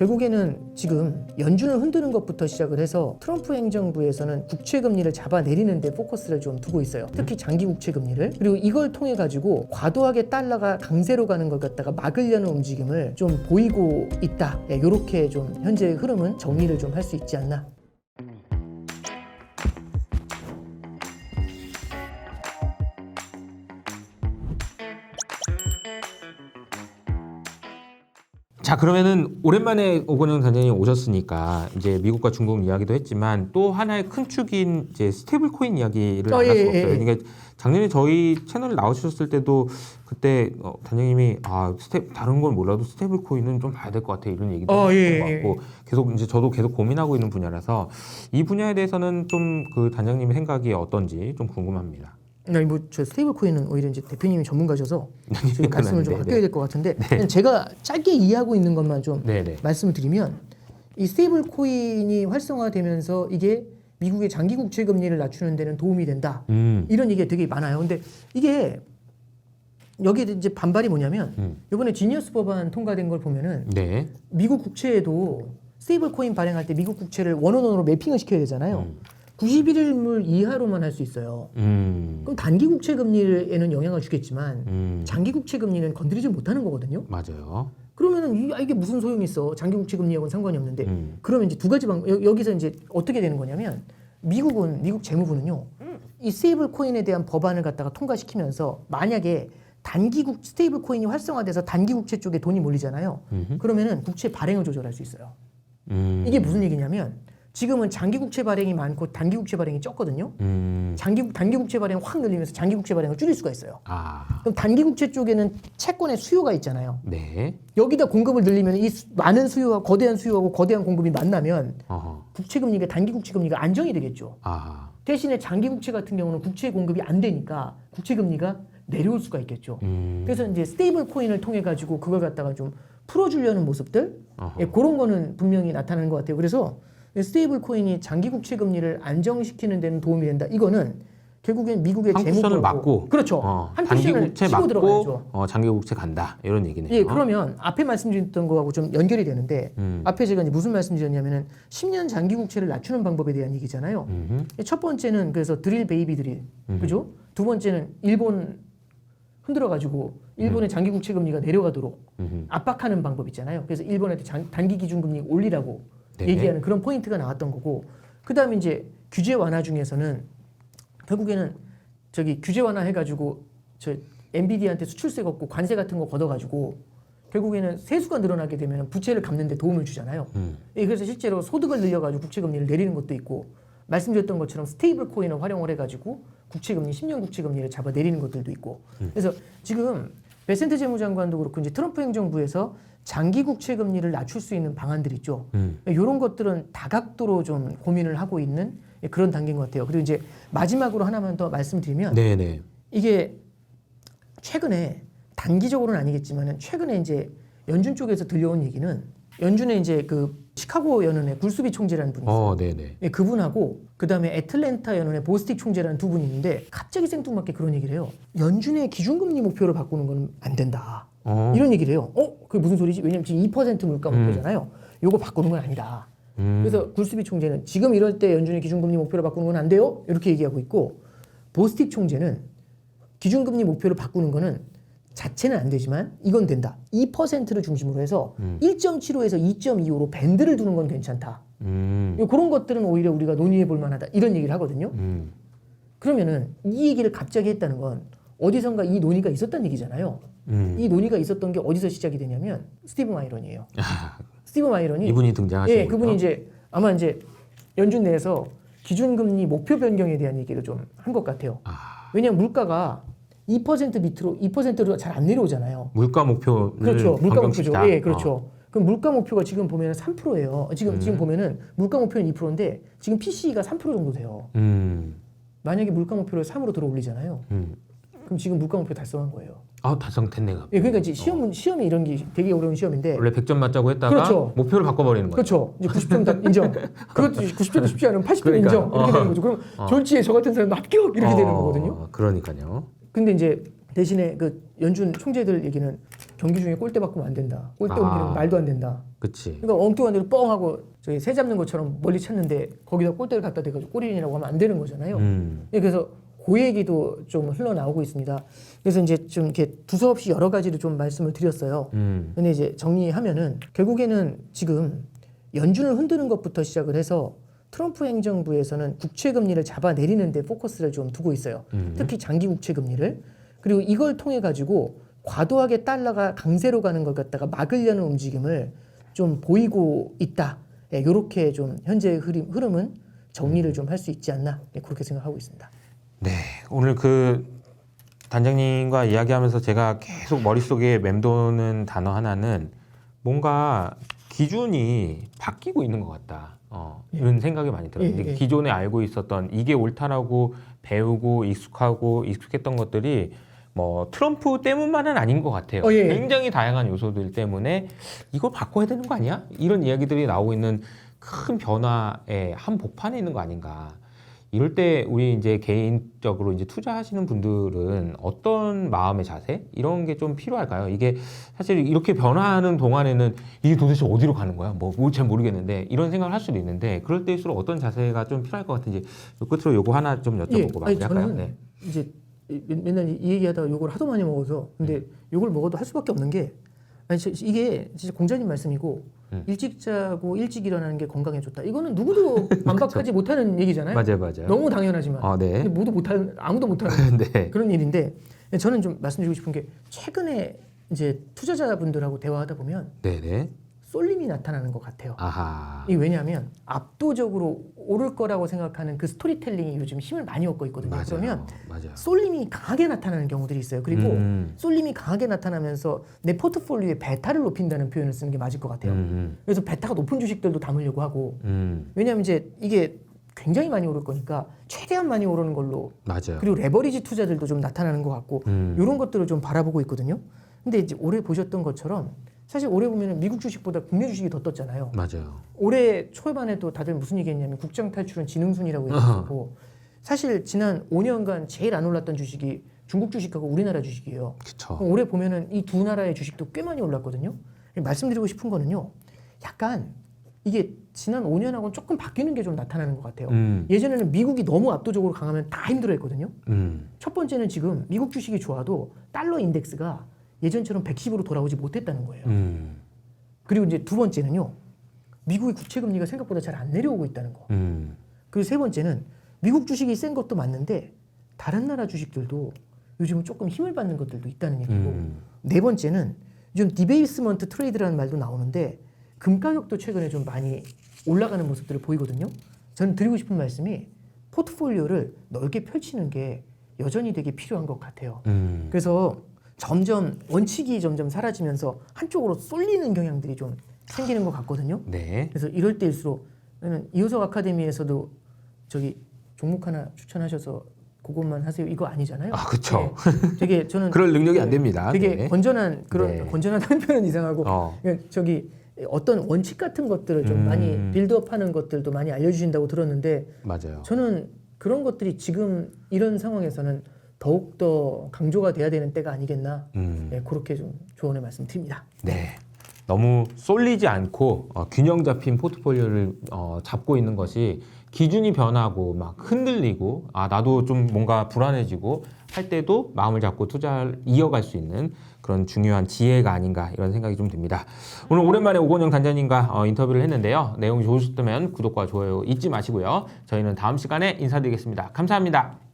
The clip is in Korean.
결국에는 지금 연준을 흔드는 것부터 시작을 해서 트럼프 행정부에서는 국채 금리를 잡아내리는 데 포커스를 좀 두고 있어요. 특히 장기 국채 금리를 그리고 이걸 통해 가지고 과도하게 달러가 강세로 가는 걸 갖다가 막으려는 움직임을 좀 보이고 있다. 이렇게 좀 현재 흐름은 정리를 좀 할 수 있지 않나. 자 그러면은 오랜만에 오건영 단장님 오셨으니까 이제 미국과 중국 이야기도 했지만 또 하나의 큰 축인 이제 스테이블 코인 이야기를 어, 안할 예, 수 없어요. 예, 예. 그러니까 작년에 저희 채널 나오셨을 때도 그때 어, 단장님이 아 스테 다른 건 몰라도 스테이블 코인은 좀 봐야 될 것 같아 이런 얘기도 어, 하셨던 예, 것 예. 같고 계속 이제 저도 계속 고민하고 있는 분야라서 이 분야에 대해서는 좀 그 단장님의 생각이 어떤지 좀 궁금합니다. 아니 뭐저 스테이블 코인은 오히려 이제 대표님이 전문가셔서 그건 말씀을 좀 아껴야 될 것 같은데 그냥 제가 짧게 이해하고 있는 것만 좀 네네. 말씀을 드리면 이 스테이블 코인이 활성화되면서 이게 미국의 장기 국채 금리를 낮추는 데는 도움이 된다. 음. 이런 얘기가 되게 많아요. 근데 이게 여기 이제 반발이 뭐냐면 음. 이번에 지니어스 법안 통과된 걸 보면은 네. 미국 국채에도 스테이블 코인 발행할 때 미국 국채를 원원원으로 매핑을 시켜야 되잖아요. 음. 91일물 이하로만 할 수 있어요. 음. 그럼 단기 국채 금리에는 영향을 주겠지만 음. 장기 국채 금리는 건드리지 못하는 거거든요. 맞아요. 그러면은 이- 아, 이게 무슨 소용이 있어? 장기 국채 금리하고는 상관이 없는데 음. 그러면 이제 두 가지 방 여- 여기서 이제 어떻게 되는 거냐면 미국은 미국 재무부는요 이 스테이블 코인에 대한 법안을 갖다가 통과시키면서 만약에 단기 국 스테이블 코인이 활성화돼서 단기 국채 쪽에 돈이 몰리잖아요. 음흠. 그러면은 국채 발행을 조절할 수 있어요. 음. 이게 무슨 얘기냐면 지금은 장기 국채 발행이 많고 단기 국채 발행이 적거든요. 음. 장기 단기 국채 발행 확 늘리면서 장기 국채 발행을 줄일 수가 있어요. 아. 그럼 단기 국채 쪽에는 채권의 수요가 있잖아요. 네. 여기다 공급을 늘리면 이 수- 많은 수요와 거대한 수요하고 거대한 공급이 만나면 어허. 국채 금리가 단기 국채 금리가 안정이 되겠죠. 아. 대신에 장기 국채 같은 경우는 국채 공급이 안 되니까 국채 금리가 내려올 수가 있겠죠. 음. 그래서 이제 스테이블 코인을 통해 가지고 그걸 갖다가 좀 풀어주려는 모습들. 예, 그런 거는 분명히 나타나는 것 같아요. 그래서 스테이블 코인이 장기 국채 금리를 안정시키는 데는 도움이 된다. 이거는 결국엔 미국의 재무부하고- 맞고 그렇죠. 어, 한 쿠션을 치고 들어가야죠. 어, 장기 국채 간다 이런 얘기네요. 예, 그러면 앞에 말씀드렸던 거하고 좀 연결이 되는데 음. 앞에 제가 이제 무슨 말씀드렸냐면은 10년 장기 국채를 낮추는 방법에 대한 얘기잖아요. 음흠. 첫 번째는 그래서 드릴 베이비 드릴, 음. 그죠? 두 번째는 일본 흔들어 가지고 일본의 장기 국채 금리가 내려가도록 음흠. 압박하는 방법 있잖아요. 그래서 일본한테 장- 단기 기준 금리 올리라고 네. 얘기하는 그런 포인트가 나왔던 거고, 그 다음에 이제 규제 완화 중에서는 결국에는 저기 규제 완화 해가지고 저 엔비디아한테 수출세 걷고 관세 같은 거 걷어가지고 결국에는 세수가 늘어나게 되면 부채를 갚는데 도움을 주잖아요. 음. 예, 그래서 실제로 소득을 늘려가지고 국채금리를 내리는 것도 있고 말씀드렸던 것처럼 스테이블 코인을 활용을 해가지고 국채금리 10년 국채금리를 잡아 내리는 것들도 있고 그래서 지금 베센트 재무장관도 그렇고 이제 트럼프 행정부에서 장기 국채 금리를 낮출 수 있는 방안들 있죠. 음. 이런 것들은 다각도로 좀 고민을 하고 있는 그런 단계인 것 같아요. 그리고 이제 마지막으로 하나만 더 말씀드리면 네네. 이게 최근에 단기적으로는 아니겠지만은 최근에 이제 연준 쪽에서 들려온 얘기는 연준의 이제 그 시카고 연은의 굴수비 총재라는 분이 있어요. 어, 네네. 예, 그분하고 그다음에 애틀랜타 연은의 보스틱 총재라는 두 분이 있는데 갑자기 생뚱맞게 그런 얘기를 해요. 연준의 기준금리 목표를 바꾸는 건 안 된다. 어. 이런 얘기를 해요. 어? 그게 무슨 소리지? 왜냐면 지금 2% 물가 목표잖아요. 요거 바꾸는 건 아니다. 음. 그래서 굴수비 총재는 지금 이럴 때 연준의 기준금리 목표를 바꾸는 건 안 돼요. 이렇게 얘기하고 있고 보스틱 총재는 기준금리 목표를 바꾸는 거는 자체는 안 되지만 이건 된다. 2%를 중심으로 해서 1.75에서 2.25로 밴드를 두는 건 괜찮다. 음. 그런 것들은 오히려 우리가 논의해 볼 만하다. 이런 얘기를 하거든요. 음. 그러면은 이 얘기를 갑자기 했다는 건 어디선가 이 논의가 있었다는 얘기잖아요. 음. 이 논의가 있었던 게 어디서 시작이 되냐면 스티브 마이런이에요. 아, 스티브 마이런이 이분이 등장하신 예, 그분이 이제 아마 이제 연준 내에서 기준금리 목표 변경에 대한 얘기를 좀 한 것 같아요. 아, 왜냐하면 물가가 2% 밑으로 2%로 잘 안 내려오잖아요. 물가 목표를 그렇죠. 물가 목표죠. 예, 그렇죠. 그럼 물가 목표가 지금 보면 3%예요. 지금 음. 지금 보면은 물가 목표는 2%인데 지금 PCE가 3% 정도 돼요. 어. 음. 만약에 물가 목표를 3으로 들어 올리잖아요. 음. 그럼 지금 물가 목표 달성한 거예요. 아, 달성됐네. 예, 그러니까 이제 시험 시험이 이런 게 되게 어려운 시험인데 원래 100점 맞자고 했다가 그렇죠. 목표를 바꿔 버리는 거예요. 그렇죠. 이제 90점 다 인정. 그것도 90점도 쉽지 않으면 80점 그러니까. 인정. 이렇게 어. 되는 거죠. 그럼 어. 졸지에 저 같은 사람 합격 이렇게 되는 어, 거거든요. 그러니까요. 근데 이제 대신에 그 연준 총재들 얘기는 경기 중에 골대 바꾸면 안 된다. 골대 아. 옮기는 말도 안 된다. 그치. 그러니까 엉뚱한 대로 뻥 하고 저희 새 잡는 것처럼 멀리 쳤는데 거기다 골대를 갖다 대가지고 골인이라고 하면 안 되는 거잖아요. 음. 예, 그래서 그 얘기도 좀 흘러나오고 있습니다. 그래서 이제 좀 이렇게 두서없이 여러 가지를 좀 말씀을 드렸어요. 음. 근데 이제 정리하면은 결국에는 지금 연준을 흔드는 것부터 시작을 해서 트럼프 행정부에서는 국채 금리를 잡아 내리는데 포커스를 좀 두고 있어요. 음. 특히 장기 국채 금리를 그리고 이걸 통해 가지고 과도하게 달러가 강세로 가는 걸 갖다가 막으려는 움직임을 좀 보이고 있다. 예, 이렇게 좀 현재의 흐름, 흐름은 정리를 좀 할 수 있지 않나 예, 그렇게 생각하고 있습니다. 네, 오늘 그 단장님과 이야기하면서 제가 계속 머릿속에 맴도는 단어 하나는 뭔가 기준이 바뀌고 있는 것 같다. 어, 이런 생각이 많이 들어요. 예, 예. 기존에 알고 있었던 이게 옳다라고 배우고 익숙하고 익숙했던 것들이 뭐 트럼프 때문만은 아닌 것 같아요. 어, 예, 예. 굉장히 다양한 요소들 때문에 이걸 바꿔야 되는 거 아니야? 이런 이야기들이 나오고 있는 큰 변화의 한 복판에 있는 거 아닌가. 이럴 때 우리 이제 개인적으로 이제 투자하시는 분들은 어떤 마음의 자세 이런 게 좀 필요할까요? 이게 사실 이렇게 변화하는 동안에는 이게 도대체 어디로 가는 거야? 뭐잘 모르겠는데 이런 생각을 할 수도 있는데 그럴 때일수록 어떤 자세가 좀 필요할 것 같은지 끝으로 요거 하나 좀 여쭤보고 예, 마무리할까요? 네. 이제 이- 맨날 이 얘기하다가 욕을 하도 많이 먹어서 근데 욕을 먹어도 할 수밖에 없는 게 아니 저- 이게 진짜 공자님 말씀이고 음. 일찍 자고 일찍 일어나는 게 건강에 좋다. 이거는 누구도 반박하지 못하는 얘기잖아요. 맞아요, 맞아요. 너무 당연하지만 아, 근데 네. 모두 못하는 아무도 못하는 네. 그런 일인데 저는 좀 말씀드리고 싶은 게 최근에 이제 투자자분들하고 대화하다 보면 네, 네. 쏠림이 나타나는 것 같아요. 아하. 이 왜냐하면 압도적으로 오를 거라고 생각하는 그 스토리텔링이 요즘 힘을 많이 얻고 있거든요. 맞아요. 그러면 맞아요. 쏠림이 강하게 나타나는 경우들이 있어요. 그리고 음, 쏠림이 강하게 나타나면서 내 포트폴리오의 베타를 높인다는 표현을 쓰는 게 맞을 것 같아요. 음, 그래서 베타가 높은 주식들도 담으려고 하고 음, 왜냐하면 이제 이게 굉장히 많이 오를 거니까 최대한 많이 오르는 걸로 맞아요. 그리고 레버리지 투자들도 좀 나타나는 것 같고 음, 이런 것들을 좀 바라보고 있거든요. 근데 이제 올해 보셨던 것처럼 사실 올해 보면 미국 주식보다 국내 주식이 더 떴잖아요. 맞아요. 올해 초반에도 다들 무슨 얘기했냐면 국장 탈출은 지능순이라고 얘기했고 사실 지난 5년간 제일 안 올랐던 주식이 중국 주식하고 우리나라 주식이에요. 그쵸. 올해 보면은 이 두 나라의 주식도 꽤 많이 올랐거든요. 말씀드리고 싶은 거는요. 약간 이게 지난 5년하고는 조금 바뀌는 게 좀 나타나는 것 같아요. 음, 예전에는 미국이 너무 압도적으로 강하면 다 힘들어했거든요. 음, 첫 번째는 지금 미국 주식이 좋아도 달러 인덱스가 예전처럼 110으로 돌아오지 못했다는 거예요. 음, 그리고 이제 두 번째는요. 미국의 국채 금리가 생각보다 잘 안 내려오고 있다는 거. 음, 그리고 세 번째는 미국 주식이 센 것도 맞는데 다른 나라 주식들도 요즘은 조금 힘을 받는 것들도 있다는 얘기고 음, 네 번째는 좀 디베이스먼트 트레이드라는 말도 나오는데 금 가격도 최근에 좀 많이 올라가는 모습들을 보이거든요. 저는 드리고 싶은 말씀이 포트폴리오를 넓게 펼치는 게 여전히 되게 필요한 것 같아요. 음, 그래서 점점 원칙이 점점 사라지면서 한쪽으로 쏠리는 경향들이 좀 생기는 것 같거든요. 네. 그래서 이럴 때일수록 저는 이호석 아카데미에서도 저기 종목 하나 추천하셔서 그것만 하세요. 이거 아니잖아요. 아, 그쵸. 네. 되게 저는 그럴 능력이 안 됩니다. 되게 네. 건전한 그런 네. 건전하다는 표현은 이상하고 어, 저기 어떤 원칙 같은 것들을 좀 음. 많이 빌드업하는 것들도 많이 알려주신다고 들었는데 맞아요. 저는 그런 것들이 지금 이런 상황에서는 더욱 더 강조가 돼야 되는 때가 아니겠나 음, 네, 그렇게 좀 조언의 말씀 드립니다. 네. 너무 쏠리지 않고 어, 균형 잡힌 포트폴리오를 어, 잡고 있는 것이 기준이 변하고 막 흔들리고 아 나도 좀 뭔가 불안해지고 할 때도 마음을 잡고 투자를 이어갈 수 있는 그런 중요한 지혜가 아닌가 이런 생각이 좀 듭니다. 오늘 오랜만에 오건영 단장님과 어, 인터뷰를 했는데요. 내용이 좋으셨다면 구독과 좋아요 잊지 마시고요. 저희는 다음 시간에 인사드리겠습니다. 감사합니다.